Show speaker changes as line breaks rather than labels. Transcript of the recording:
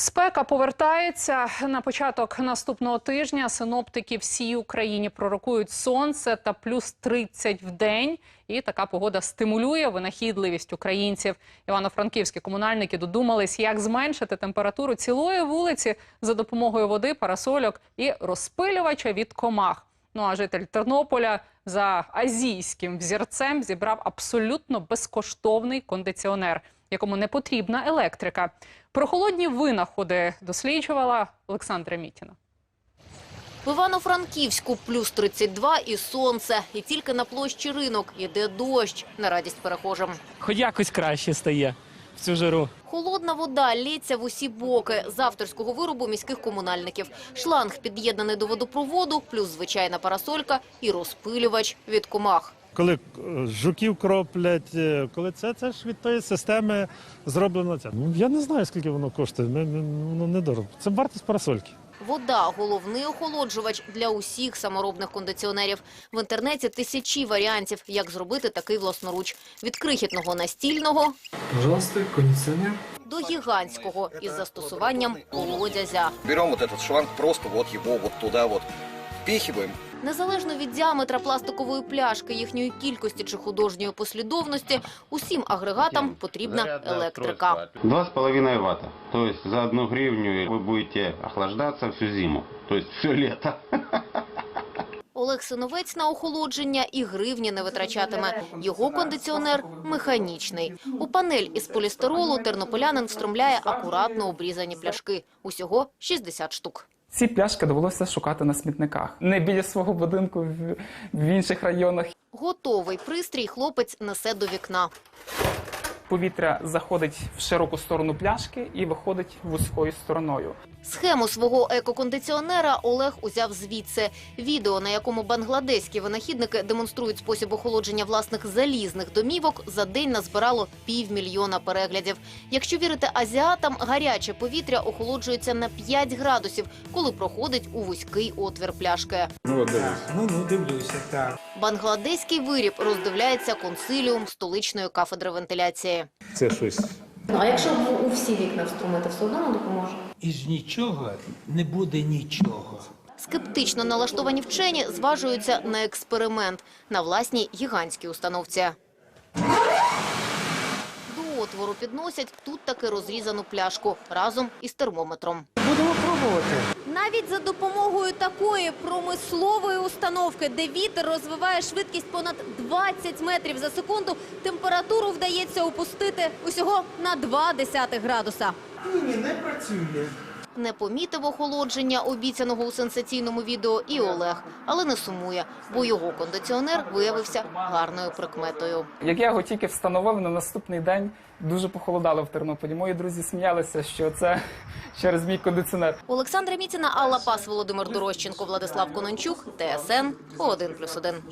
Спека повертається на початок наступного тижня. Синоптики всій Україні пророкують сонце та плюс 30 в день. І така погода стимулює винахідливість українців. Івано-франківські комунальники додумались, як зменшити температуру цілої вулиці за допомогою води, парасольок і розпилювача від комах. Ну а житель Тернополя за азійським взірцем зібрав абсолютно безкоштовний кондиціонер, якому не потрібна електрика. Про холодні винаходи досліджувала Олександра Мітіна.
В Івано-Франківську плюс 32 і сонце. І тільки на площі ринок іде дощ на радість перехожим.
Хоч якось краще стає в цю жару.
Холодна вода лється в усі боки з авторського виробу міських комунальників. Шланг під'єднаний до водопроводу, плюс звичайна парасолька і розпилювач від комах.
Коли е, жуків кроплять, е, коли це, це ж від тої системи зроблено це. Ну я не знаю, скільки воно коштує. Ми, ми, воно недорого. Це вартість парасольки.
Вода – головний охолоджувач для усіх саморобних кондиціонерів. В інтернеті тисячі варіантів, як зробити такий власноруч. Від крихітного настільного
Пожалуйста,
до гігантського із застосуванням колодязя.
Берем вот этот шланг, просто вот его вот туда вот впихиваем.
Незалежно від діаметра пластикової пляшки, їхньої кількості чи художньої послідовності, усім агрегатам потрібна електрика.
Два с половиной ватта. То за одну гривню вы будете охлаждаться всю зиму. То есть все лето.
Олег Синовець на охолодження і гривні не витрачатиме. Його кондиціонер механічний. У панель із полістиролу тернополянин встромляє акуратно обрізані пляшки. Усього 60 штук.
Ці пляшки довелося шукати на смітниках. Не біля свого будинку, в, інших районах.
Готовий пристрій хлопець несе до вікна.
Повітря заходить в широку сторону пляшки і виходить вузькою стороною.
Схему свого екокондиціонера Олег узяв звідси. Відео, на якому бангладеські винахідники демонструють спосіб охолодження власних залізних домівок, за день назбирало півмільйона переглядів. Якщо вірити азіатам, гаряче повітря охолоджується на 5 градусів, коли проходить у вузький отвір пляшки.
Ну, ну, дивлюся, так.
Бангладеський виріб роздивляється консиліум столичної кафедри вентиляції.
Це щось.
Ну, а якщо у всі вікна вструмити, все одно не допоможе?
Із нічого не буде нічого.
Скептично налаштовані вчені зважуються на експеримент на власній гігантській установці. До отвору підносять тут таки розрізану пляшку разом із термометром.
Будемо пробувати.
Навіть за допомогою такої промислової установки, де вітер розвиває швидкість понад 20 метрів за секунду, температуру вдається опустити усього на 2 десятих градуса.
Ні, не працює.
Не помітив охолодження, обіцяного у сенсаційному відео, і Олег, але не сумує, бо його кондиціонер виявився гарною прикметою.
Як я його тільки встановив на наступний день, дуже похолодало в Тернополі. Мої друзі сміялися, що це через мій кондиціонер.
Олександра Міціна, Алла Пас, Володимир Дорощенко, Владислав Конончук, ТСН 1+,1.